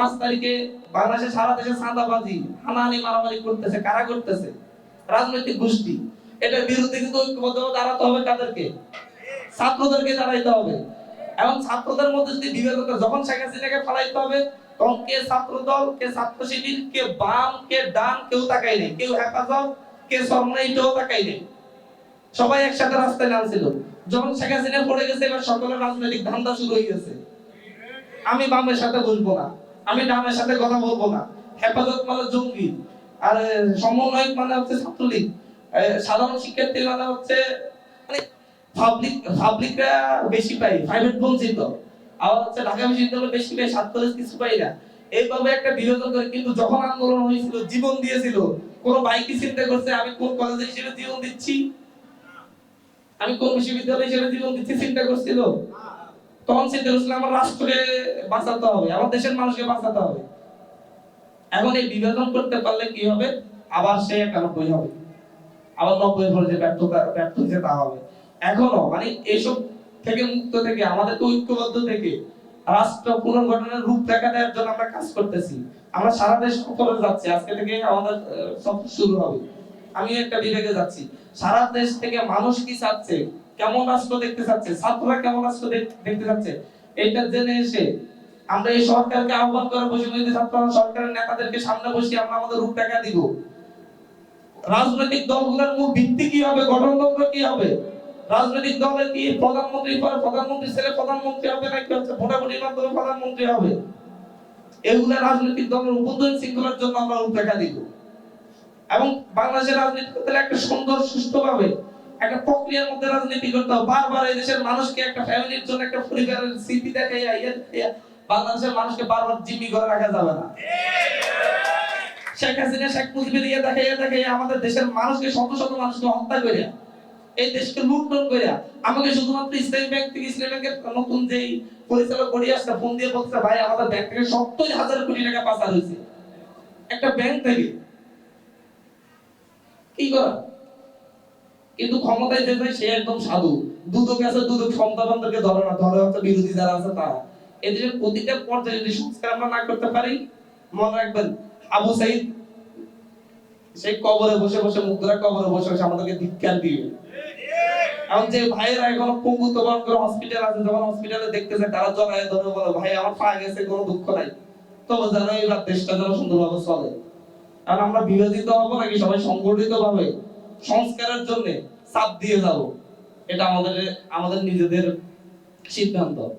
পাঁচ তারিখে বাংলাদেশে সারা দেশে চাঁদাবাজি, হানাহানি, মারামারি করতেছে, কারা করতেছে? রাজনৈতিক গোষ্ঠী। এটার বিরুদ্ধে কিন্তু ঐক্যবদ্ধ দাঁড়াতে হবে কাদেরকে? ছাত্রদেরকে দাঁড়াইতে হবে। এবং ছাত্রদের মধ্যে যদি বিভেদ যখন শেখ হাসিনাকে ফালাইতে হবে, তখন কে ছাত্র দল কে ছাত্র শিবির, কে বাম, কে ডান, কেউ তাকাই নেই। কেউ হেফাজত, কে সরনাই কেউ তাকাই নেই। সবাই একসাথে রাস্তায় নামছিল। যখন শেখ হাসিনা পড়ে গেছে, এবার সকলের রাজনৈতিক ধান্দা শুরু হয়ে গেছে। আমি বামের সাথে বসবো না। আমি নামের সাথে কথা বলব না। হেফাজত মানে জঙ্গি। আর সমন্বয়ক মানে হচ্ছে ছাত্রলীগ। সাধারণ শিক্ষার্থী মানে হচ্ছে মানে পাবলিক পাবলিকরা বেশি পাই প্রাইভেট বঞ্চিত হচ্ছে ঢাকা বিশ্ববিদ্যালয় বেশি পাই ছাত্র কিছু পাই না। এইভাবে একটা বিভাজন করে। কিন্তু যখন আন্দোলন হয়েছিল, জীবন দিয়েছিল, কোন বাইকি চিন্তা করছে, আমি কোন কলেজে হিসেবে জীবন দিচ্ছি? আমি কোন বিশ্ববিদ্যালয় হিসেবে জীবন দিচ্ছি, চিন্তা করছিল? তখন করছিল আমার রাষ্ট্রকে বাঁচাতে হবে, আমার দেশের মানুষকে বাঁচাতে হবে। এখন এই বিভাজন করতে পারলে কি হবে? আবার সে একানব্বই হবে। আবার নব্বই হলে যে ব্যর্থতা ব্যর্থ হয়েছে তা হবে। এখনও মানে এইসব থেকে মুক্ত থেকে আমাদেরকে ঐক্যবদ্ধ থেকে রাষ্ট্র পুনর্গঠনের রূপরেখা দেওয়ার জন্য আমরা কাজ করতেছি। আমরা সারা দেশ সফরে যাচ্ছি। আজকে থেকে আমাদের সফর শুরু হবে। আমি একটা বিভাগে যাচ্ছি। সারা দেশ থেকে মানুষ কি চাচ্ছে? কেমন রাষ্ট্র দেখতে চাচ্ছে? ছাত্ররা কেমন রাষ্ট্র দেখতে চাচ্ছে? এটা জেনে এসে আমরা এই সরকারকে আহ্বান করে বসে বসে ছাত্র সরকারের নেতাদেরকে সামনে বসে আমরা আমাদের রূপরেখা দিব। রাজনৈতিক দলগুলোর মূল ভিত্তি কি হবে? গঠনতন্ত্র কি হবে? রাজনৈতিক দলের কি প্রধানমন্ত্রী পরে প্রধানমন্ত্রী ছেলে প্রধানমন্ত্রী হবে, নাকি হচ্ছে ভোটাভুটির মাধ্যমে প্রধানমন্ত্রী হবে? এগুলো রাজনৈতিক দলের উপদন শৃঙ্খলার জন্য আমরা রূপরেখা দিব। এবং বাংলাদেশের রাজনীতি করতে একটা সুন্দর, সুষ্ঠুভাবে একটা প্রক্রিয়ার মধ্যে রাজনীতি করতে হবে। বারবার এই দেশের মানুষকে একটা ফ্যামিলির জন্য, একটা পরিবারের স্মৃতি দেখাইয়া ইয়ে বাংলাদেশের মানুষকে বারবার জিম্মি করে রাখা যাবে না। শেখ হাসিনা, শেখ মুজিবের ইয়ে দেখাইয়া দেখাইয়া আমাদের দেশের মানুষকে, শত শত মানুষকে হত্যা করে এই দেশকে লুটন করে আমাকে শুধুমাত্র ইসলামী ব্যাংক থেকে ইসলামী ব্যাংকের নতুন যেই পরিচালক বডি আসছে ফোন দিয়ে বলছে, ভাই, আমাদের ব্যাংক থেকে সত্তর হাজার কোটি টাকা পাচার হয়েছে। একটা ব্যাংক থেকে কি করা? কিন্তু ক্ষমতায় যে সে একদম সাধু। দুদক আছে, দুদক সন্তানদেরকে ধরে না, ধরে হচ্ছে বিরোধী যারা আছে তারা। এদের প্রতিটা পর্যায়ে যদি সংস্কার আমরা না করতে পারি, মনে রাখবেন, আবু সাইদ সেই কবরে বসে বসে মুদ্রা কবরে বসে বসে আমাদেরকে ধিক্কার দিবে এখন যে ভাইয়েরা এখন পঙ্গুত্ব বরণ করে হসপিটাল আছে, যখন হসপিটালে দেখতেছে, তারা জড়ায় ধরে বলে, ভাই, আমার পা গেছে, কোনো দুঃখ নাই। তবে যেন এবার দেশটা যেন সুন্দরভাবে চলে। আর আমরা বিভাজিত হব নাকি সবাই সংগঠিত ভাবে? সংস্কারের জন্য চাপ দিয়ে যাব। এটা আমাদের আমাদের নিজেদের সিদ্ধান্ত।